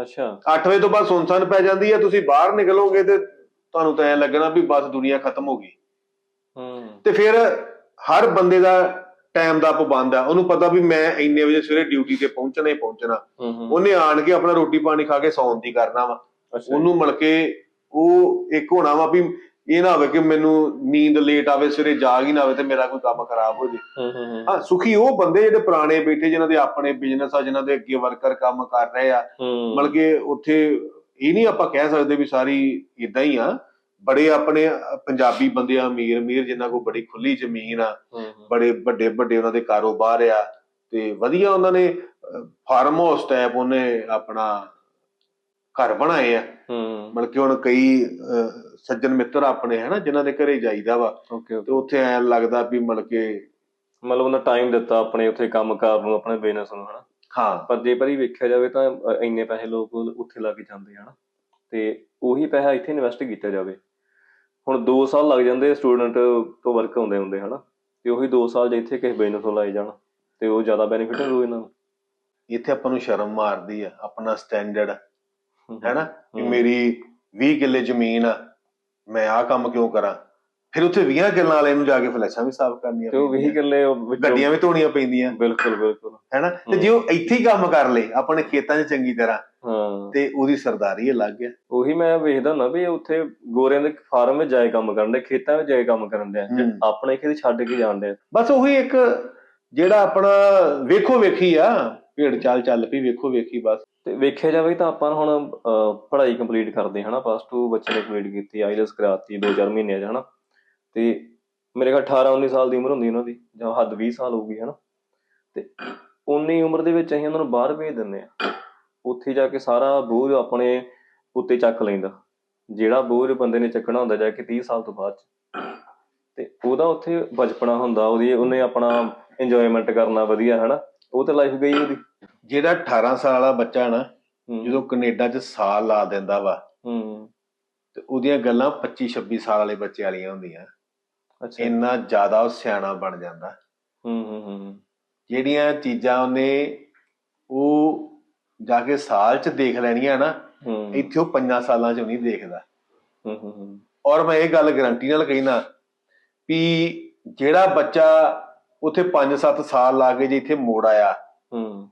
ਅੱਛਾ। 8 ਵਜੇ ਤੋਂ ਬਾਅਦ ਸੁਨਸਾਨ ਪੈ ਜਾਂਦੀ ਹੈ ਤੁਸੀਂ ਬਾਹਰ ਨਿਕਲੋਗੇ ਤੇ ਤੁਹਾਨੂੰ ਤਾਂ ਐ ਲੱਗਣਾ ਵੀ ਬਸ ਦੁਨੀਆ ਖਤਮ ਹੋ ਗਈ। ਹੂੰ। ਤੇ ਫਿਰ ਹਰ ਬੰਦੇ ਦਾ ਟਾਈਮ ਦਾ ਪਾਬੰਦ ਆ। ਉਹਨੂੰ ਪਤਾ ਵੀ ਮੈਂ ਇੰਨੇ ਵਜੇ ਸਵੇਰੇ ਡਿਊਟੀ ਤੇ ਪਹੁੰਚਣਾ ਹੀ ਪਹੁੰਚਣਾ। ਉਹਨੇ ਆਣ ਕੇ ਆਪਣਾ ਰੋਟੀ ਪਾਣੀ ਖਾ ਕੇ ਸੌਣ ਦੀ ਕਰਨਾ ਵਾ। ਉਹਨੂੰ ਮਿਲ ਕੇ ਉਹ ਇੱਕ ਹੋਣਾ ਵਾ ਵੀ ਇਹ ਨਾ ਹੋਵੇ ਕਿ ਮੈਨੂੰ ਨੀਂਦ ਲੇਟ ਆਵੇ ਸਵੇਰੇ ਜਾਗ ਹੀ ਨਾ ਆਵੇ ਤੇ ਮੇਰਾ ਕੋਈ ਕੰਮ ਖਰਾਬ ਹੋ ਜੇ। ਹੂੰ ਸੁਖੀ ਉਹ ਬੰਦੇ ਜਿਹੜੇ ਪੁਰਾਣੇ ਬੈਠੇ ਜਿਨ੍ਹਾਂ ਦੇ ਆਪਣੇ ਬਿਜ਼ਨਸ ਆ ਜਿਨ੍ਹਾਂ ਦੇ ਅੱਗੇ ਵਰਕਰ ਕੰਮ ਕਰ ਰਹੇ ਆ ਮਤਲਬ ਕਿ ਉੱਥੇ ਇਹ ਨਹੀਂ ਆਪਾਂ ਕਹਿ ਸਕਦੇ ਵੀ ਸਾਰੀ ਇਦਾਂ ਹੀ ਆ। ਬੜੇ ਆਪਣੇ ਪੰਜਾਬੀ ਬੰਦੇ ਆ ਅਮੀਰ ਅਮੀਰ ਜਿਨ੍ਹਾਂ ਕੋਲ ਬੜੀ ਖੁੱਲੀ ਜ਼ਮੀਨ ਆ ਬੜੇ ਵੱਡੇ ਵੱਡੇ ਉਹਨਾਂ ਦੇ ਕਾਰੋਬਾਰ ਆ ਤੇ ਵਧੀਆ ਉਹਨਾਂ ਨੇ ਫਾਰਮ ਹਾਊਸ ਟਾਈਪ ਉਹਨੇ ਆਪਣਾ ਘਰ ਬਣਾਏ ਆ। ਹੂੰ। ਮਤਲਬ ਕਿ ਹੁਣ ਕਈ ਸੱਜਣ ਮਿੱਤਰ ਆਪਣੇ ਹਨਾ ਜਿਨ੍ਹਾਂ ਦੇ ਘਰੇ ਜਾਈਦਾ ਵਾ। ਓਕੇ ਤੇ ਉੱਥੇ ਐ ਲੱਗਦਾ ਵੀ ਮਤਲਬ ਕਿ ਮਤਲਬ ਉਹਨਾਂ ਟਾਈਮ ਦਿੱਤਾ ਆਪਣੇ ਉੱਥੇ ਕੰਮ ਕਾਰ ਨੂੰ ਆਪਣੇ ਬਿਜ਼ਨਸ ਨੂੰ ਹਨਾ। ਹਾਂ। ਪਰ ਜੇ ਪਰੀ ਵੇਖਿਆ ਜਾਵੇ ਤਾਂ ਇੰਨੇ ਪੈਸੇ ਲੋਕ ਉੱਥੇ ਲਾ ਕੇ ਜਾਂਦੇ ਹਨਾ। ਤੇ ਉਹੀ ਪੈਸਾ ਇੱਥੇ ਇਨਵੈਸਟ ਕੀਤਾ ਜਾਵੇ। ਹੁਣ 2 ਸਾਲ ਲੱਗ ਜਾਂਦੇ ਸਟੂਡੈਂਟ ਤੋਂ ਵਰਕ ਆਉਂਦੇ ਹੁੰਦੇ ਹਨਾ। ਤੇ ਉਹੀ 2 ਸਾਲ ਜੇ ਇੱਥੇ ਕਿਸੇ ਬਿਜ਼ਨਸ ਤੋਂ ਲਾਏ ਜਾਣ ਤੇ ਉਹ ਜ਼ਿਆਦਾ ਬੈਨੀਫਿਟ ਹੋਊ ਇਹਨਾਂ ਨੂੰ ਇੱਥੇ ਆਪਾਂ ਨੂੰ ਸ਼ਰਮ ਮਾਰਦੀ ਆ ਆਪਣਾ ਸਟੈਂਡਰਡ। ਹੈਨਾ ਕਿ। ਮੇਰੀ 20 ਕਿੱਲੇ ਜ਼ਮੀਨ ਆ ਮੈਂ ਆਹ ਕੰਮ ਕਿਉਂ ਕਰਾਂ? ਫਿਰ ਉੱਥੇ 20 ਕਿੱਲਾਂ ਵਾਲੇ ਨੂੰ ਜਾ ਕੇ ਫਲੈਸ਼ਾਂ ਵੀ ਸਾਫ਼ ਕਰਨੀਆਂ ਤੇ ਉਹ ਵਹੀ ਗੱਲੇ ਗੱਡੀਆਂ ਵੀ ਧੋਣੀਆਂ ਪੈਂਦੀਆਂ। ਬਿਲਕੁਲ ਬਿਲਕੁਲ। ਹੈਨਾ? ਤੇ ਜੇ ਉਹ ਇੱਥੇ ਹੀ ਕੰਮ ਕਰ ਲੇ ਆਪਣੇ ਖੇਤਾਂ 'ਚ ਚੰਗੀ ਤਰ੍ਹਾਂ ਹਾਂ। ਤੇ ਉਹਦੀ ਸਰਦਾਰੀ ਅਲੱਗ ਆ। ਉਹੀ ਮੈਂ ਵੇਖਦਾ ਨਾ ਵੀ ਉੱਥੇ ਗੋਰਿਆਂ ਦੇ ਫਾਰਮ ਵਿੱਚ ਜਾਏ ਕੰਮ ਕਰਨ ਦੇ ਖੇਤਾਂ ਵਿੱਚ ਜਾਏ ਕੰਮ ਕਰਨ ਦੇ ਹੂੰ। ਆਪਣੇ ਖੇਤ ਛੱਡ ਕੇ ਜਾਣ ਦੇ। ਬਸ ਉਹੀ ਇੱਕ ਜਿਹੜਾ ਆਪਣਾ ਵੇਖੋ ਵੇਖੀ ਆ ਭੇਡ ਚਾਲ ਚੱਲ ਪਈ, ਵੇਖੋ, ਵੇਖੀ ਬਸ। ਤੇ ਵੇਖਿਆ ਜਾਵੇ ਤਾਂ ਆਪਾਂ ਹੁਣ ਪੜ੍ਹਾਈ ਕੰਪਲੀਟ ਕਰਦੇ ਹਨਾ? ਪਲੱਸ 2 ਬੱਚੇ ਨੇ ਕੰਪਲੀਟ ਕੀਤੀ ਆਈਲੈਟਸ ਕਰਾਤੀ 2-4 ਮਹੀਨਿਆਂ 'ਚ, ਹਨਾ? ਤੇ ਮੇਰੇ ਖਿਆਲ 18-19 ਸਾਲ ਦੀ ਉਮਰ ਹੁੰਦੀ ਉਹਨਾਂ ਦੀ, ਜਾਂ ਹੱਦ 20 ਸਾਲ ਹੋਊਗੀ ਹਨਾ? ਤੇ ਉਨੀ ਉਮਰ ਦੇ ਵਿੱਚ ਅਸੀਂ ਉਹਨਾਂ ਨੂੰ ਬਾਹਰ ਭੇਜ ਦਿੰਦੇ ਆ ਉੱਥੇ ਜਾ ਕੇ ਸਾਰਾ ਬੋਝ ਆਪਣੇ ਉੱਤੇ ਚੱਕ ਲੈਂਦਾ। ਜਿਹੜਾ ਬੋਝ ਬੰਦੇ ਨੇ ਚੱਕਣਾ ਹੁੰਦਾ, ਜਾ ਕੇ 30 ਸਾਲ ਤੋਂ ਬਾਅਦ 'ਚ। ਤੇ ਉਹਦਾ ਉੱਥੇ ਬਚਪਨਾ ਹੁੰਦਾ, ਉਹਦੀ, ਉਹਨੇ ਆਪਣਾ ਇੰਜੋਇਮੈਂਟ ਕਰਨਾ ਵਧੀਆ, ਹਨਾ? ਉਹ ਤਾਂ ਲਾਈਫ ਗਈ ਉਹਦੀ। ਜਿਹੜਾ 18 ਸਾਲ ਵਾਲਾ ਬੱਚਾ ਨਾ ਜਦੋਂ ਕੈਨੇਡਾ 'ਚ ਸਾਲ ਲਾ ਦਿੰਦਾ ਵਾ ਹੂੰ। ਤੇ ਉਹਦੀਆਂ ਗੱਲਾਂ 25 26 ਸਾਲ ਵਾਲੇ ਬੱਚੇ ਵਾਲੀਆਂ ਹੁੰਦੀਆਂ। ਅੱਛਾ। ਇੰਨਾ ਜ਼ਿਆਦਾ ਉਹ ਸਿਆਣਾ ਬਣ ਜਾਂਦਾ। ਹੂੰ ਹੂੰ ਹੂੰ ਹੂੰ। ਜਿਹੜੀਆਂ ਚੀਜ਼ਾਂ ਉਹਨੇ ਉਹ ਜਾ ਕੇ ਸਾਲ 'ਚ ਦੇਖ ਲੈਣੀਆਂ ਨਾ ਇੱਥੇ ਉਹ ਪੰਜਾਂ ਸਾਲਾਂ 'ਚ ਨਹੀਂ ਦੇਖਦਾ। ਹੂੰ ਹੂੰ ਹੂੰ। ਔਰ ਮੈਂ ਇਹ ਗੱਲ ਗਾਰੰਟੀ ਨਾਲ ਕਹਿਣਾ ਵੀ ਜਿਹੜਾ ਬੱਚਾ ਉੱਥੇ 5-7 ਸਾਲ ਲਾ ਕੇ ਜੇ ਇੱਥੇ ਮੋੜ ਆਇਆ। ਹੂੰ।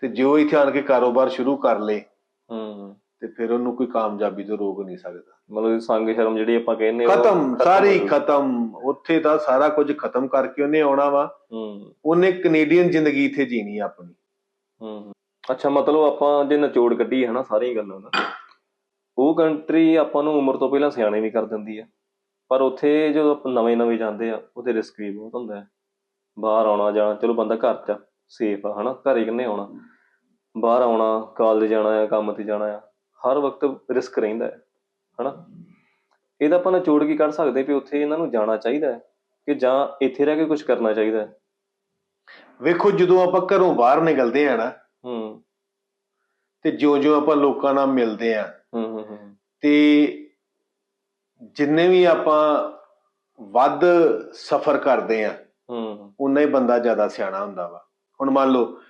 ਤੇ ਜੋ ਇੱਥੇ ਆਣ ਕੇ ਕਾਰੋਬਾਰ ਸ਼ੁਰੂ ਕਰ ਲੇ ਹੂੰ। ਤੇ ਫਿਰ ਉਹਨੂੰ ਕੋਈ ਕਾਮਯਾਬੀ ਤੋਂ ਰੋਕ ਨਹੀਂ ਸਕਦਾ। ਮਤਲਬ ਸੰਗ ਸ਼ਰਮ ਜਿਹੜੀ ਆਪਾਂ ਕਹਿੰਦੇ ਖਤਮ ਸਾਰੀ। ਖਤਮ। ਉੱਥੇ ਤਾਂ ਸਾਰਾ ਕੁਝ ਖਤਮ ਕਰਕੇ ਉਹਨੇ ਆਉਣਾ ਵਾ। ਹੂੰ। ਉਹਨੇ ਕੈਨੇਡੀਅਨ ਜ਼ਿੰਦਗੀ ਇੱਥੇ ਜੀਣੀ ਆਪਣੀ। ਹੂੰ ਅੱਛਾ ਮਤਲਬ ਆਪਾਂ ਜੇ ਨਿਚੋੜ ਕੱਢੀ ਹੈ ਨਾ ਸਾਰੀਆਂ ਗੱਲਾਂ ਦਾ ਉਹ ਕੰਟਰੀ ਆਪਾਂ ਨੂੰ ਉਮਰ ਤੋਂ ਪਹਿਲਾਂ ਸਿਆਣੇ ਵੀ ਕਰ ਦਿੰਦੀ ਆ। ਪਰ ਉੱਥੇ ਜਦੋਂ ਆਪਾਂ ਨਵੇਂ ਨਵੇਂ ਜਾਂਦੇ ਆ ਉਹਦੇ ਰਿਸਕ ਵੀ ਬਹੁਤ ਹੁੰਦਾ ਹੈ। ਬਾਹਰ ਆਉਣਾ ਜਾਣਾ ਚਲੋ ਬੰਦਾ ਘਰ ਚ ਸੇਫ ਆ ਹਨਾ? ਘਰੇ ਕਿੰਨੇ ਆਉਣਾ? ਬਾਹਰ ਆਉਣਾ ਕਾਲਜ ਜਾਣਾ ਆ ਕੰਮ ਤੇ ਜਾਣਾ ਆ ਹਰ ਵਕਤ ਰਿਸਕ ਰਹਿੰਦਾ ਹੈ ਹਨਾ? ਇਹਦਾ ਆਪਾਂ ਨਿਚੋੜ ਕੀ ਕੱਢ ਸਕਦੇ ਵੀ ਉੱਥੇ ਇਹਨਾਂ ਨੂੰ ਜਾਣਾ ਚਾਹੀਦਾ ਹੈ ਕਿ ਜਾਂ ਇੱਥੇ ਰਹਿ ਕੇ ਕੁਝ ਕਰਨਾ ਚਾਹੀਦਾ ਹੈ। ਵੇਖੋ ਜਦੋਂ ਆਪਾਂ ਘਰੋਂ ਬਾਹਰ ਨਿਕਲਦੇ ਆ ਨਾ ਹੂੰ। ਤੇ ਜਿਉਂ-ਜਿਉਂ ਆਪਾਂ ਲੋਕਾਂ ਨਾਲ ਮਿਲਦੇ ਆ ਹੂੰ ਹੂੰ ਹੂੰ। ਤੇ ਜਿੰਨੇ ਵੀ ਆਪਾਂ ਵੱਧ ਸਫ਼ਰ ਕਰਦੇ ਆ ਹੂੰ। ਉਨਾ ਹੀ ਬੰਦਾ ਜ਼ਿਆਦਾ ਸਿਆਣਾ ਹੁੰਦਾ ਵਾ। ਹੁਣ ਮੰਨ ਲਓ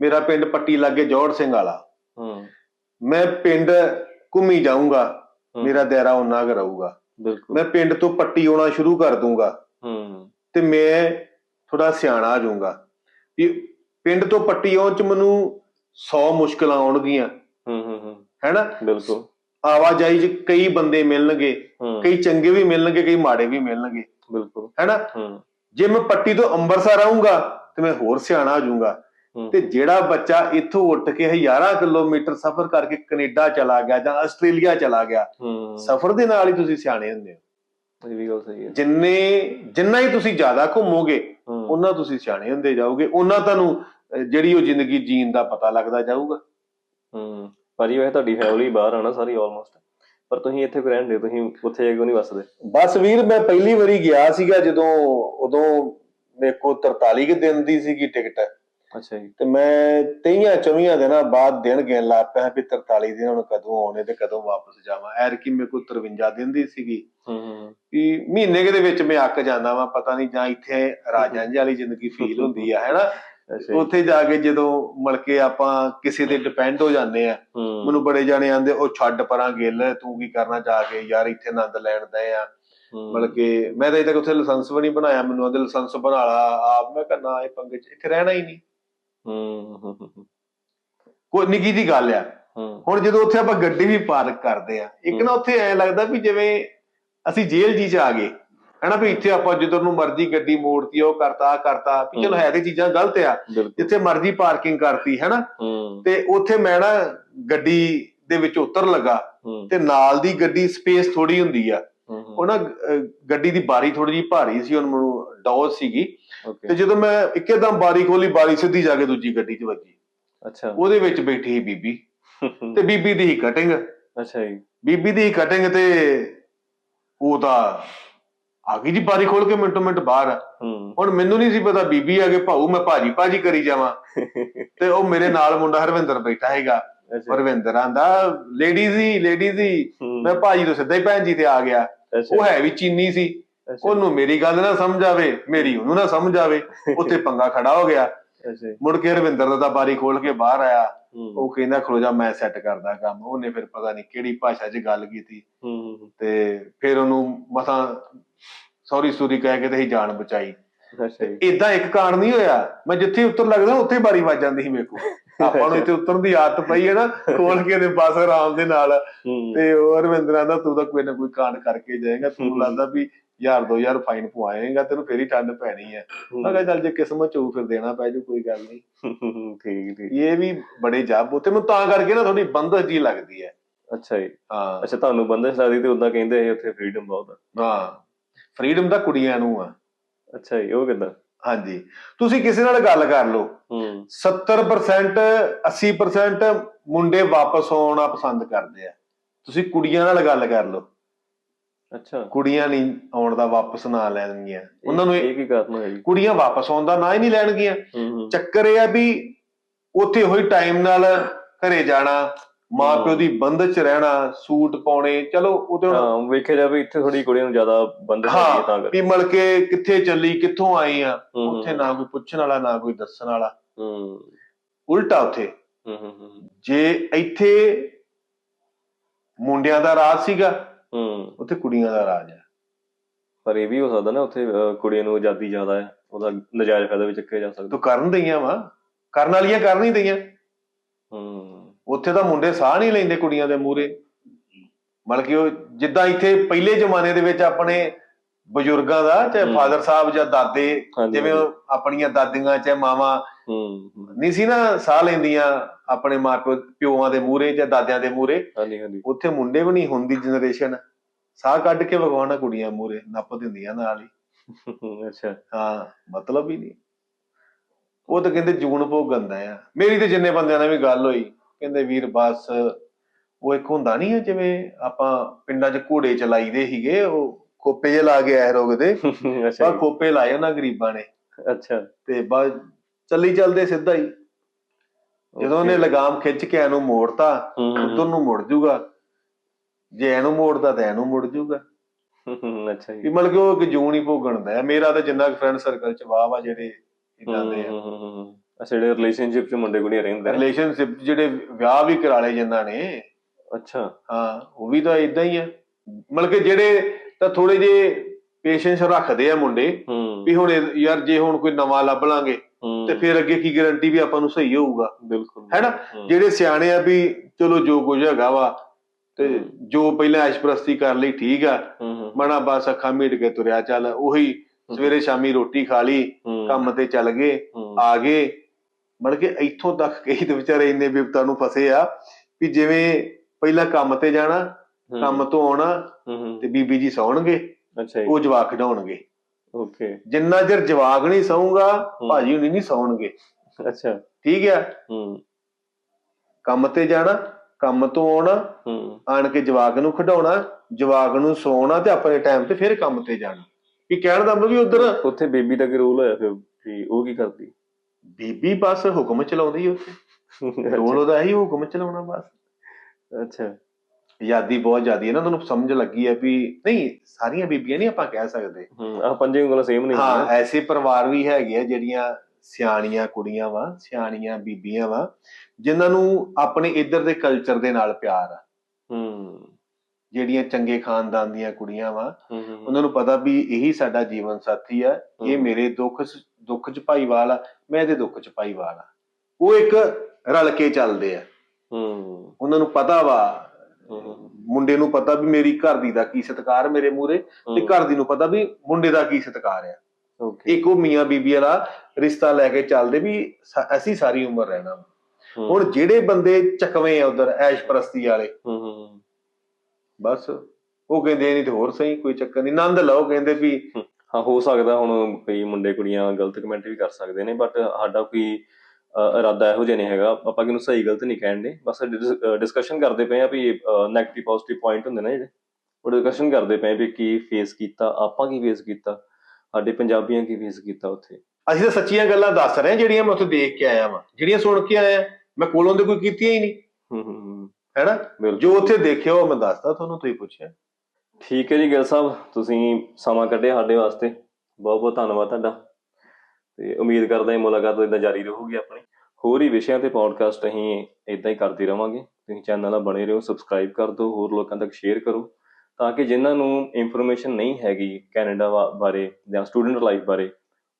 ਮੇਰਾ ਪਿੰਡ ਪੱਟੀ ਲਾਗੇ ਜੋੜ ਸਿੰਘ ਵਾਲਾ। ਹੂੰ। ਮੈਂ ਪਿੰਡ ਘੁੰਮੀ ਜਾਊਂਗਾ। ਮੇਰਾ ਦਾਇਰਾ ਉਨਾ ਕੁ ਰਹੂਗਾ। ਬਿਲਕੁਲ। ਮੈਂ ਪਿੰਡ ਤੋਂ ਪੱਟੀ ਆਉਣਾ ਸ਼ੁਰੂ ਕਰ ਦੂੰਗਾ। ਹੂੰ। ਤੇ ਮੈਂ ਥੋੜਾ ਸਿਆਣਾ ਆ ਜਾਊਂਗਾ। ਵੀ ਪਿੰਡ ਤੋਂ ਪੱਟੀ ਆਉਣ ਚ ਮੈਨੂੰ 100 ਮੁਸ਼ਕਲਾਂ ਆਉਣਗੀਆਂ। ਹੂੰ ਹੂੰ ਹੂੰ। ਹੈਨਾ? ਬਿਲਕੁਲ। ਆਵਾਜਾਈ 'ਚ ਕਈ ਬੰਦੇ ਮਿਲਣਗੇ ਕਈ ਚੰਗੇ ਵੀ ਮਿਲਣਗੇ ਕਈ ਮਾੜੇ ਵੀ ਮਿਲਣਗੇ। ਬਿਲਕੁਲ। ਹੈਨਾ? ਜੇ ਮੈਂ ਪੱਟੀ ਤੋਂ ਅੰਮ੍ਰਿਤਸਰ ਆਊਂਗਾ ਤੇ ਮੈਂ ਹੋਰ ਸਿਆਣਾ ਜਾਊਂਗਾ। ਹੂੰ। ਤੇ ਜਿਹੜਾ ਬੱਚਾ ਇੱਥੋਂ ਉੱਠ ਕੇ ਹਜ਼ਾਰਾਂ ਕਿਲੋਮੀਟਰ ਸਫ਼ਰ ਕਰਕੇ ਕੈਨੇਡਾ ਚਲਾ ਗਿਆ ਜਾਂ ਆਸਟ੍ਰੇਲੀਆ ਚਲਾ ਗਿਆ ਸਫ਼ਰ ਦੇ ਨਾਲ ਹੀ ਤੁਸੀਂ ਸਿਆਣੇ ਹੁੰਦੇ ਹੋ। ਇਹ ਵੀ ਗੱਲ ਸਹੀ ਹੈ। ਜਿੰਨੇ ਜਿੰਨਾ ਹੀ ਤੁਸੀਂ ਜ਼ਿਆਦਾ ਘੁੰਮੋਗੇ ਉਹਨਾਂ ਤੁਸੀਂ ਸਿਆਣੇ ਹੁੰਦੇ ਜਾਓਗੇ। ਉਹਨਾਂ ਤੁਹਾਨੂੰ ਜਿਹੜੀ ਉਹ ਜ਼ਿੰਦਗੀ ਜੀਣ ਦਾ ਪਤਾ ਲੱਗਦਾ ਜਾਊਗਾ। ਹੂੰ। ਭਾਜੀ ਵੈਸੇ ਤੁਹਾਡੀ ਫੈਮਿਲੀ ਬਾਹਰ ਆ ਨਾ ਸਾਰੀ ਆਲਮੋਸਟ ਪਰ ਤੁਸੀਂ ਇੱਥੇ ਕਿਉਂ ਰਹਿੰਦੇ ਤੁਸੀਂ ਉੱਥੇ ਜਾ ਕੇ ਕਿਉਂ ਨਹੀਂ ਵਸਦੇ? ਬਸ ਵੀਰ ਮੈਂ ਪਹਿਲੀ ਵਾਰੀ ਗਿਆ ਸੀਗਾ ਜਦੋਂ ਉਦੋਂ ਮੇਰੇ ਕੋਲ 43 ਕੁ ਦਿਨ ਦੀ ਸੀਗੀ ਟਿਕਟ। ਅੱਛਾ ਜੀ। ਤੇ ਮੈਂ ਤੇਈਆਂ ਚੌਵੀਆਂ ਦਿਨਾਂ ਬਾਅਦ ਦਿਨ ਗਿਣ ਲਾ ਪਿਆ ਵੀ 43 ਦਿਨ ਹੁਣ ਕਦੋਂ ਆਉਣੇ ਤੇ ਕਦੋਂ ਵਾਪਸ ਜਾਵਾਂ। ਐਰ ਕਿ ਮੇਰੇ ਕੋਲ 53 ਦਿਨ ਦੀ ਸੀਗੀ। ਹੂੰ ਹੂੰ ਕਿ ਮਹੀਨੇ ਕੁ ਦੇ ਵਿੱਚ ਮੈਂ ਅੱਕ ਜਾਂਦਾ ਵਾਂ ਪਤਾ ਨਹੀਂ ਜਾਂ ਇੱਥੇ ਰਾਜਾਂ ਵਾਲੀ ਜ਼ਿੰਦਗੀ ਫੀਲ ਹੁੰਦੀ ਆ ਹੈਨਾ। ਉੱਥੇ ਜਾ ਕੇ ਜਦੋਂ ਮਲ ਕੇ ਆਪਾਂ ਕਿਸੇ ਤੇ ਡਿਪੈਂਡ ਹੋ ਜਾਂਦੇ ਆ ਮੈਨੂੰ ਬੜੇ ਜਾਣੇ ਆਂਦੇ ਉਹ ਛੱਡ ਪਰਾਂ ਗਿੱਲ ਤੂੰ ਕੀ ਕਰਨਾ ਜਾ ਕੇ? ਯਾਰ ਇੱਥੇ ਆਨੰਦ ਲੈਣ ਦੇ ਆ। ਮਤਲਬ ਕਿ ਮੈਂ ਤਾਂ ਤੱਕ ਉੱਥੇ ਲਾਇਸੈਂਸ ਵੀ ਨਹੀਂ ਬਣਾਇਆ ਮੈਨੂੰ ਆਂਦੇ ਲਾਇਸੈਂਸ ਬਣਾ ਲਾ ਆਪ ਮੈਂ ਕਰਨਾ ਇਹ ਪੰਗੇ ਚ ਇੱਥੇ ਰਹਿਣਾ ਹੀ ਨਹੀਂ। ਹੂੰ। ਕੋਈ ਨਿੱਕੀ ਦੀ ਗੱਲ ਆ। ਹੁਣ ਜਦੋਂ ਉੱਥੇ ਆਪਾਂ ਗੱਡੀ ਵੀ ਪਾਰਕ ਕਰਦੇ ਆ ਇੱਕ ਨਾ ਉੱਥੇ ਐ ਲੱਗਦਾ ਵੀ ਜਿਵੇਂ ਅਸੀਂ ਜੇਲ੍ਹ ਜੀ ਚ ਆ ਗਏ। ਹਨਾ ਵੀ ਇੱਥੇ ਆਪਾਂ ਜਿੱਧਰ ਨੂੰ ਮਰਜ਼ੀ ਗੱਡੀ ਮੋੜਤੀ ਉਹ ਕਰਤਾ ਕਰਤਾ ਵੀ ਚਲੋ। ਹੈ। ਤੇ ਚੀਜ਼ਾਂ ਗਲਤ ਆ। ਜਿੱਥੇ ਮਰਜ਼ੀ ਪਾਰਕਿੰਗ ਕਰਤੀ ਹੈਨਾ ਤੇ ਉੱਥੇ ਮੈਂ ਨਾ ਗੱਡੀ ਦੇ ਵਿੱਚ ਉਤਰ ਲੱਗਾ ਤੇ ਨਾਲ ਦੀ ਗੱਡੀ ਸਪੇਸ ਥੋੜੀ ਹੁੰਦੀ ਆ। ਉਹ ਨਾ ਗੱਡੀ ਦੀ ਬਾਰੀ ਥੋੜੀ ਜਿਹੀ ਭਾਰੀ ਸੀ ਹੁਣ ਮੈਨੂੰ ਡੌਜ਼ ਸੀਗੀ। ਤੇ ਜਦੋਂ ਮੈਂ ਇੱਕਦਮ ਬਾਰੀ ਖੋਲੀ ਬਾਰੀ ਸਿੱਧੀ ਜਾ ਕੇ ਦੂਜੀ ਗੱਡੀ 'ਚ ਵੱਜੀ। ਅੱਛਾ। ਉਹਦੇ ਵਿੱਚ ਬੈਠੀ ਸੀ ਬੀਬੀ। ਤੇ ਬੀਬੀ ਦੀ ਹੀ ਕਟਿੰਗ ਅੱਛਾ ਜੀ। ਬੀਬੀ ਦੀ ਕਟਿੰਗ ਤੇ ਉਹ ਤਾਂ ਆ ਗਈ ਜੀ ਬਾਰੀ ਖੋਲ ਕੇ ਮਿੰਟੋ ਮਿੰਟ ਬਾਹਰ। ਹੁਣ ਮੈਨੂੰ ਨਹੀਂ ਸੀ ਪਤਾ ਬੀਬੀ ਆ ਕੇ ਭਾਊ ਮੈਂ ਭਾਜੀ ਭਾਜੀ ਕਰੀ ਜਾਵਾਂ। ਤੇ ਉਹ ਮੇਰੇ ਨਾਲ ਮੁੰਡਾ ਹਰਵਿੰਦਰ ਬੈਠਾ ਹੈਗਾ ਹਰਵਿੰਦਰ ਆਂਦਾ ਲੇਡੀਜ਼ ਹੀ ਲੇਡੀਜ਼ ਹੀ। ਮੈਂ ਭਾਜੀ ਤੋਂ ਸਿੱਧਾ ਹੀ ਭੈਣ ਜੀ ਤੇ ਆ ਗਿਆ। ਉਹ ਹੈ ਵੀ ਚੀਨੀ ਸੀ। ਉਹਨੂੰ ਮੇਰੀ ਗੱਲ ਨਾ ਸਮਝ ਆਵੇ ਮੇਰੀ ਉਹਨੂੰ ਨਾ ਸਮਝ ਆਵੇ ਉੱਥੇ ਪੰਗਾ ਖੜਾ ਹੋ ਗਿਆ। ਮੁੜ ਕੇ ਹਰਵਿੰਦਰ ਦਾ ਬਾਰੀ ਖੋਲ ਕੇ ਬਾਹਰ ਆਇਆ। ਉਹ ਕਹਿੰਦਾ ਖਲੋ ਜਾ ਮੈਂ ਸੈੱਟ ਕਰਦਾ ਕੰਮ। ਉਹਨੇ ਫਿਰ ਪਤਾ ਨਹੀਂ ਕਿਹੜੀ ਭਾਸ਼ਾ 'ਚ ਗੱਲ ਕੀਤੀ। ਹੂੰ ਹੂੰ, ਤੇ ਫਿਰ ਉਹਨੂੰ ਮਸਾਂ ਸੌਰੀ ਸੂਰੀ ਕਹਿ ਕੇ ਤੇ ਹੀ ਜਾਨ ਬਚਾਈ। ਇਦਾਂ ਇੱਕ ਕਾਂਡ ਨਹੀਂ ਹੋਇਆ। ਮੈਂ ਜਿੱਥੇ ਉੱਤਰ ਲੱਗਦਾ ਉੱਥੇ ਬਾਰੀ ਵੱਜ ਜਾਂਦੀ ਸੀ ਮੇਰੇ ਕੋਲ। ਆਪਾਂ ਨੂੰ ਇੱਥੇ ਉਤਰਨ ਦੀ ਆਦਤ ਪਈ ਹੈ ਨਾ ਖੋਲ ਕੇ ਤੇ ਬਸ ਆਰਾਮ ਦੇ ਨਾਲ। ਤੇ ਉਹ ਰਵਿੰਦਰਾ ਦਾ ਤੂੰ ਤਾਂ ਕੋਈ ਨਾ ਕੋਈ ਕਾਂਡ ਕਰਕੇ ਜਾਏਗਾ। ਤੈਨੂੰ ਲੱਗਦਾ ਵੀ ਯਾਰ 2000 ਫਾਈਨ ਪਵਾਏਗਾ ਤੈਨੂੰ ਫੇਰ ਹੀ ਪੈਣੀ ਹੈ। ਮੈਂ ਕਿਹਾ ਚੱਲ ਜੇ ਕਿਸਮਤ ਚ ਹੋਊ ਫਿਰ ਦੇਣਾ ਪੈ ਜੂ ਕੋਈ ਗੱਲ ਨਹੀਂ। ਠੀਕ ਠੀਕ। ਇਹ ਵੀ ਬੜੇ ਜੱਬ ਉੱਥੇ। ਮੈਨੂੰ ਤਾਂ ਕਰਕੇ ਨਾ ਥੋੜੀ ਬੰਦਸ਼ ਜੀ ਲੱਗਦੀ ਹੈ। ਅੱਛਾ ਜੀ। ਹਾਂ। ਅੱਛਾ ਤੁਹਾਨੂੰ ਬੰਦਸ਼ ਲੱਗਦੀ ਤੇ ਉਦਾਂ ਕਹਿੰਦੇ ਇਹ ਉੱਥੇ ਫ੍ਰੀडम ਬਹੁਤ ਆ। ਹਾਂ। ਫਰੀडम ਤਾਂ ਕੁੜੀਆਂ ਨੂੰ ਆ। ਅੱਛਾ ਜੀ ਉਹ ਕਿੱਦਾਂ? ਹਾਂਜੀ। ਤੁਸੀਂ ਕਿਸੇ ਨਾਲ ਗੱਲ ਕਰ ਲਓ। ਹੂੰ। 70% 80% ਮੁੰਡੇ ਵਾਪਸ ਆਉਣਾ ਪਸੰਦ ਕਰਦੇ ਆ। ਤੁਸੀਂ ਕੁੜੀਆਂ ਨਾਲ ਗੱਲ ਕਰ ਲਓ। ਅੱਛਾ। ਕੁੜੀਆਂ ਨਹੀਂ ਆਉਣ ਦਾ ਵਾਪਸ ਨਾ ਲੈਣਗੀਆਂ। ਉਹਨਾਂ ਨੂੰ ਇਹ- ਕੀ ਕਾਰਨ ਹੈ ਜੀ? ਕੁੜੀਆਂ ਵਾਪਸ ਆਉਣ ਦਾ ਨਾ ਹੀ ਨਹੀਂ ਲੈਣਗੀਆਂ। ਚੱਕਰ ਇਹ ਆ ਵੀ ਉੱਥੇ ਹੋਈ ਟਾਈਮ ਨਾਲ ਘਰੇ ਜਾਣਾ। ਮਾਂ ਪਿਓ ਦੀ ਬੰਦ ਚ ਰਹਿਣਾ ਸੂਟ ਪਾਉਣੇ ਚਲੋ ਉਹਦੇ ਹੁਣ ਹਾਂ ਵੇਖਿਆ ਜਾਵੇ ਇੱਥੇ ਥੋੜੀ ਕੁੜੀਆਂ ਨੂੰ ਜ਼ਿਆਦਾ ਬੰਦਸ਼ ਹੈਗੀ ਹੈ ਤਾਂ ਹਾਂ ਕਰਕੇ। ਵੀ ਮਲ ਕੇ ਕਿੱਥੇ ਚੱਲੀ ਕਿੱਥੋਂ ਆਈ ਆ ਹੂੰ, ਹੂੰ, ਉੱਥੇ ਨਾ ਕੋਈ ਪੁੱਛਣ ਵਾਲਾ ਨਾ ਕੋਈ ਦੱਸਣ ਵਾਲਾ। ਹੂੰ। ਉਲਟਾ ਉੱਥੇ। ਹੂੰ ਹੂੰ ਹੂੰ, ਜੇ ਇੱਥੇ ਮੁੰਡਿਆਂ ਦਾ ਰਾਜ ਸੀਗਾ ਹੂੰ। ਉੱਥੇ ਕੁੜੀਆਂ ਦਾ ਰਾਜ ਹੈ ਪਰ ਇਹ ਵੀ ਹੋ ਸਕਦਾ ਨਾ ਉੱਥੇ ਅਹ, ਕੁੜੀਆਂ ਨੂੰ ਆਜ਼ਾਦੀ ਜ਼ਿਆਦਾ ਹੈ ਉਹਦਾ ਨਜਾਇਜ਼ ਫਾਇਦਾ ਵੀ ਚੱਕਿਆ ਜਾ ਸਕਦਾ। ਤੂੰ ਕਰਨ ਦਈਆਂ ਵਾ। ਕਰਨ ਵਾਲੀਆਂ ਕਰਨ ਹੀ ਦਈਆਂ। ਹੂੰ। ਉੱਥੇ ਤਾਂ ਮੁੰਡੇ ਸਾਹ ਨਹੀਂ ਲੈਂਦੇ ਕੁੜੀਆਂ ਦੇ ਮੂਹਰੇ। ਮਤਲਬ ਕਿ ਉਹ ਜਿੱਦਾਂ ਇੱਥੇ ਪਹਿਲੇ ਜ਼ਮਾਨੇ ਦੇ ਵਿੱਚ ਆਪਣੇ ਬਜ਼ੁਰਗਾਂ ਦਾ ਚਾਹੇ। ਫਾਦਰ ਸਾਹਿਬ ਜਾਂ ਦਾਦੇ ਜਿਵੇਂ ਆਪਣੀਆਂ ਦਾਦੀਆਂ ਚਾਹੇ ਮਾਵਾਂ ਨਹੀਂ ਸੀ ਨਾ ਸਾਹ ਲੈਂਦੀਆਂ ਆਪਣੇ ਮਾਪਿਓ ਪਿਓਾਂ ਦੇ ਮੂਹਰੇ ਜਾਂ ਦਾਦਿਆਂ ਦੇ ਹਾਂਜੀ ਹਾਂਜੀ। ਉੱਥੇ ਮੁੰਡੇ ਵੀ ਨਹੀਂ ਹੁੰਦੀ ਜਨਰੇਸ਼ਨ ਸਾਹ ਕੱਢ ਕੇ ਵਿਖਾਉਣਾ ਕੁੜੀਆਂ ਮੂਹਰੇ ਨੱਪ ਦਿੰਦੀਆਂ ਨਾਲ ਹੀ। ਹੂੰ, ਅੱਛਾ। ਹਾਂ ਮਤਲਬ ਹੀ ਨਹੀਂ। ਉਹ ਤਾਂ ਕਹਿੰਦੇ ਜੂਨ ਭੋਗੰਦਾ ਆ। ਮੇਰੀ ਤੇ ਜਿੰਨੇ ਬੰਦਿਆਂ ਨਾਲ ਵੀ ਗੱਲ ਹੋਈ ਕਹਿੰਦੇ ਵੀਰ ਬਸ ਉਹ ਇੱਕ ਹੁੰਦਾ ਨਹੀਂ ਹੈ ਜਿਵੇਂ ਆਪਾਂ ਪਿੰਡਾਂ 'ਚ ਘੋੜੇ ਚਲਾਈਦੇ ਸੀਗੇ ਉਹ ਖੋਪੇ ਜੇ ਲਾ ਕੇ ਆਏ ਰੋਗ ਦੇ। ਅੱਛਾ ਖੋਪੇ ਲਾਏ ਉਹਨਾਂ ਗਰੀਬਾਂ ਨੇ। ਅੱਛਾ। ਤੇ ਬਸ ਚੱਲੀ ਚੱਲਦੇ ਸਿੱਧਾ ਹੀ। ਜਦੋਂ ਉਹਨੇ ਲਗਾਮ ਖਿੱਚ ਕੇ ਇਹਨੂੰ ਮੋੜਤਾ ਉਧਰ ਨੂੰ ਮੁੜ ਜੂਗਾ। ਜੇ ਇਹਨੂੰ ਮੋੜਦਾ ਤਾਂ ਇਹਨੂੰ ਮੁੜ ਜੂਗਾ। ਅੱਛਾ ਜੀ। ਮਤਲਬ ਕਿ ਉਹ ਇੱਕ ਜੂਨ ਹੀ ਭੋਗਣਦਾ ਹੈ। ਮੇਰਾ ਤਾਂ ਜਿੰਨਾ ਫਰੈਂਡ ਸਰਕਲ ਚ ਵਾਹ ਵਾ ਜਿਹੜੇ ਇਦਾਂ ਦੇ ਆ। ਜਿਹੜੇ ਰਿਲੇਸ਼ਨਸ਼ਿਪ ਚ ਮੁੰਡੇ ਕੁੜੀਆਂ ਰਹਿੰਦੇ ਨੇ ਰਿਲੇਸ਼ਨਸ਼ਿਪ ਜਿਹੜੇ ਵਿਆਹ ਵੀ ਕਰਾ ਲਏ ਜਿਨ੍ਹਾਂ ਨੇ। ਅੱਛਾ। ਹਾਂ ਉਹ ਵੀ ਤਾਂ ਇਦਾਂ ਹੀ ਆ। ਮਤਲਬ ਕਿ ਜਿਹੜੇ ਤਾਂ ਥੋੜੇ ਜੇ ਪੇਸ਼ੈਂਸ ਰੱਖਦੇ ਆ ਮੁੰਡੇ ਵੀ ਹੁਣ ਯਾਰ ਜੇ ਹੁਣ ਕੋਈ ਨਵਾਂ ਲੱਭ ਲਾਂਗੇ ਤੇ ਫਿਰ ਅੱਗੇ ਕੀ ਗਾਰੰਟੀ ਵੀ ਆਪਾਂ ਨੂੰ ਸਹੀ ਹੋਊਗਾ। ਬਿਲਕੁਲ। ਹੈਨਾ? ਜਿਹੜੇ ਸਿਆਣੇ ਆ ਵੀ ਚਲੋ ਜੋ ਕੁਝ ਹੈਗਾ ਵਾ ਤੇ। ਜੋ ਪਹਿਲਾਂ ਐਸ਼ਪ੍ਰਸਤੀ ਕਰ ਲਈ ਠੀਕ ਆ ਮਣਾ ਬਸ ਅੱਖਾਂ ਮੀਟ ਕੇ ਤੁਰਿਆ ਚੱਲ ਉਹੀ ਸਵੇਰੇ ਸ਼ਾਮੀ ਰੋਟੀ ਖਾ ਲਈ ਕੰਮ ਤੇ ਚੱਲ ਗਏ ਆ ਗਏ। ਮਤਲਬ ਕਿ ਇੱਥੋਂ ਤੱਕ ਕਈ ਤੇ ਵਿਚਾਰੇ ਇੰਨੇ ਵਿਪਤਾ ਨੂੰ ਫਸੇ ਆ ਵੀ ਜਿਵੇਂ ਪਹਿਲਾਂ ਕੰਮ ਤੇ ਜਾਣਾ ਕੰਮ ਤੋਂ ਆਉਣਾ ਤੇ ਬੀਬੀ ਜੀ ਸੌਣਗੇ ਅੱਛਾ ਜੀ। ਉਹ ਜਵਾਕ ਖਿਡਾਉਣਗੇ ਓਕੇ। ਜਿੰਨਾ ਚਿਰ ਜਵਾਕ ਨਹੀਂ ਸੌਂਗਾ ਭਾਜੀ ਹੁਣੀ ਨਹੀਂ ਸੌਣਗੇ। ਅੱਛਾ। ਠੀਕ ਆ? ਹੂੰ। ਕੰਮ ਤੇ ਜਾਣਾ ਕੰਮ ਤੋਂ ਆਉਣਾ ਹੂੰ। ਆਣ ਕੇ ਜਵਾਕ ਨੂੰ ਖਿਡਾਉਣਾ ਜਵਾਕ ਨੂੰ ਸੌਣਾ ਤੇ ਆਪਣੇ ਟਾਈਮ ਤੇ ਫਿਰ ਕੰਮ ਤੇ ਜਾਣਾ। ਵੀ ਕਹਿਣ ਦਾ ਮਤਲਬ ਵੀ ਉਧਰ ਉੱਥੇ ਬੇਬੀ ਦਾ ਕੀ ਰੋਲ ਹੋਇਆ ਫਿਰ? ਵੀ ਉਹ ਕੀ ਕਰਦੀ? ਬੀਬੀ ਬਸ ਹੁਕਮ ਚਲਾਉਂਦੀ ਉੱਥੇ। ਰੋਲ ਉਹਦਾ ਹੀ ਹੁਕਮ ਚਲਾਉਣਾ ਬਸ। ਅੱਛਾ। ਆਜ਼ਾਦੀ ਬਹੁਤ ਜ਼ਿਆਦੀ ਹੈ ਨਾ ਤੁਹਾਨੂੰ ਸਮਝ ਲੱਗੀ ਹੈ ਵੀ ਨਹੀਂ ਸਾਰੀਆਂ ਬੀਬੀਆਂ ਨਹੀਂ ਆਪਾਂ ਕਹਿ ਸਕਦੇ। ਹੂੰ ਆ ਪੰਜੇ ਉਂਗਲਾਂ ਸੇਮ ਨਹੀਂ ਹਾਂ ਐਸੇ ਪਰਿਵਾਰ ਵੀ ਹੈਗੇ ਆ ਜਿਹੜੀਆਂ ਸਿਆਣੀਆਂ ਕੁੜੀਆਂ ਵਾ ਸਿਆਣੀਆਂ ਬੀਬੀਆਂ ਵਾ ਜਿਨ੍ਹਾਂ ਨੂੰ ਆਪਣੇ ਇੱਧਰ ਦੇ ਕਲਚਰ ਦੇ ਨਾਲ ਪਿਆਰ ਆ। ਹੂੰ। ਜਿਹੜੀਆਂ ਚੰਗੇ ਖਾਨਦਾਨ ਦੀਆਂ ਕੁੜੀਆਂ ਵਾ ਉਹਨਾਂ ਨੂੰ ਪਤਾ ਵੀ ਇਹੀ ਸਾਡਾ ਜੀਵਨ ਸਾਥੀ ਆ ਇਹ। ਮੇਰੇ ਦੁੱਖ ਦੁੱਖ ਚ ਭਾਈਵਾਲ ਆ ਮੈਂ ਇਹਦੇ ਦੁੱਖ ਚ ਭਾਈਵਾਲ ਆ। ਉਹ ਇੱਕ ਰਲ ਕੇ ਚੱਲਦੇ ਆ। ਹੂੰ। ਉਹਨਾਂ ਨੂੰ ਪਤਾ ਵਾ ਮੁੰਡੇ ਨੂੰ ਪਤਾ ਵੀ ਮੇਰੀ ਘਰ ਦੀ ਦਾ ਕੀ ਸਤਿਕਾਰ ਮੇਰੇ ਮੂਰੇ ਤੇ ਘਰ ਦੀ ਨੂੰ ਪਤਾ ਵੀ ਮੁੰਡੇ ਦਾ ਕੀ ਸਤਿਕਾਰ ਆ। ਇੱਕ ਉਹ ਮੀਆਂ ਬੀਬੀ ਵਾਲਾ ਰਿਸ਼ਤਾ ਲੈ ਕੇ ਚੱਲਦੇ ਵੀ ਅਸੀਂ ਸਾਰੀ ਉਮਰ ਰਹਿਣਾ ਹੁਣ ਜਿਹੜੇ ਬੰਦੇ ਚੱਕਵੇਂ ਆ ਉਧਰ ਐਸ਼ ਪ੍ਰਸਤੀ ਵਾਲੇ ਹੂੰ, ਹੂੰ, ਬਸ। ਉਹ ਕਹਿੰਦੇ ਨਹੀਂ ਤੇ ਹੋਰ ਸਹੀ ਕੋਈ ਚੱਕਰ ਨਹੀਂ। ਆਨੰਦ ਲਓ ਕਹਿੰਦੇ ਵੀ ਹਾਂ ਹੋ ਸਕਦਾ ਹੁਣ ਕਈ ਮੁੰਡੇ ਕੁੜੀਆਂ ਗਲਤ ਕਮੈਂਟ ਵੀ ਕਰ ਸਕਦੇ ਨੇ ਬਟ ਸਾਡਾ ਕੋਈ ਇਰਾਦਾ ਇਹੋ ਜਿਹਾ ਨਹੀਂ ਹੈਗਾ। ਆਪਾਂ ਕਿਹਨੂੰ ਸਹੀ ਗਲਤ ਨਹੀਂ ਕਹਿਣਦੇ ਬਸ ਡਿਸਕਸ਼ਨ ਕਰਦੇ ਪਏ ਆ ਵੀ 네ਗੇਟਿਵ ਪੋਜ਼ਿਟਿਵ ਪੁਆਇੰਟ ਹੁੰਦੇ ਨੇ ਜਿਹੜੇ। ਉਹ ਡਿਸਕਸ਼ਨ ਕਰਦੇ ਪਏ ਵੀ ਕੀ ਫੇਸ ਕੀਤਾ ਆਪਾਂ ਕੀ ਫੇਸ ਕੀਤਾ ਸਾਡੇ ਪੰਜਾਬੀਆਂ ਕੀ ਫੇਸ ਕੀਤਾ ਉੱਥੇ। ਅਸੀਂ ਤਾਂ ਸੱਚੀਆਂ ਗੱਲਾਂ ਦੱਸ ਰਹੇ ਹਾਂ ਜਿਹੜੀਆਂ ਮੈਂ ਉੱਥੇ ਦੇਖ ਕੇ ਆਇਆ ਵਾਂ। ਜਿਹੜੀਆਂ ਸੁਣ ਕੇ ਆਇਆ ਮੈਂ ਕੋਲੋਂ ਦੇ ਕੋਈ ਕੀਤੀਆਂ ਹੀ ਨਹੀਂ। ਹੂੰ ਹੂੰ ਹੂੰ। ਹੈਨਾ? ਜੋ ਉੱਥੇ ਦੇਖਿਆ ਉਹ ਮੈਂ ਦੱਸਦਾ ਤੁਹਾਨੂੰ ਤੁਸੀਂ ਪੁੱਛਿਆ। ਠੀਕ ਹੈ ਜੀ ਗਿਲ ਸਾਹਿਬ, ਤੁਸੀਂ ਸਮਾਂ ਕੱਢਿਆ ਸਾਡੇ ਵਾਸਤੇ। ਬਹੁਤ ਬਹੁਤ ਧੰਨਵਾਦ ਤੁਹਾਡਾ। ਤੇ ਉਮੀਦ ਕਰਦਾ ਹਾਂ ਮੁਲਾਕਾਤ ਇਦਾਂ ਜਾਰੀ ਰਹੂਗੀ ਆਪਣੀ। ਹੋਰ ਹੀ ਵਿਸ਼ਿਆਂ ਤੇ ਪੌਡਕਾਸਟ ਅਸੀਂ ਇਦਾਂ ਹੀ ਕਰਦੇ ਰਵਾਂਗੇ। ਤੁਸੀਂ ਚੈਨਲ ਨਾਲ ਬਣੇ ਰਹੋ ਸਬਸਕ੍ਰਾਈਬ ਕਰ ਦਿਓ, ਹੋਰ ਲੋਕਾਂ ਤੱਕ ਸ਼ੇਅਰ ਕਰੋ। ਤਾਂ ਕਿ ਜਿਨ੍ਹਾਂ ਨੂੰ ਇਨਫੋਰਮੇਸ਼ਨ ਨਹੀਂ ਹੈਗੀ ਕੈਨੇਡਾ ਬਾਰੇ ਜਾਂ ਸਟੂਡੈਂਟ ਲਾਈਫ ਬਾਰੇ,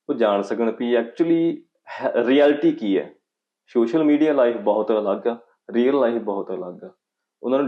ਉਹ ਜਾਣ ਸਕਣ ਵੀ ਐਕਚੁਅਲੀ ਰਿਐਲਿਟੀ ਕੀ ਹੈ। ਸੋਸ਼ਲ ਮੀਡੀਆ ਲਾਈਫ ਬਹੁਤ ਅਲੱਗ ਆ ਰੀਅਲ ਲਾਈਫ ਬਹੁਤ ਅਲੱਗ ਆ। ਉਹਨਾਂ ਨੂੰ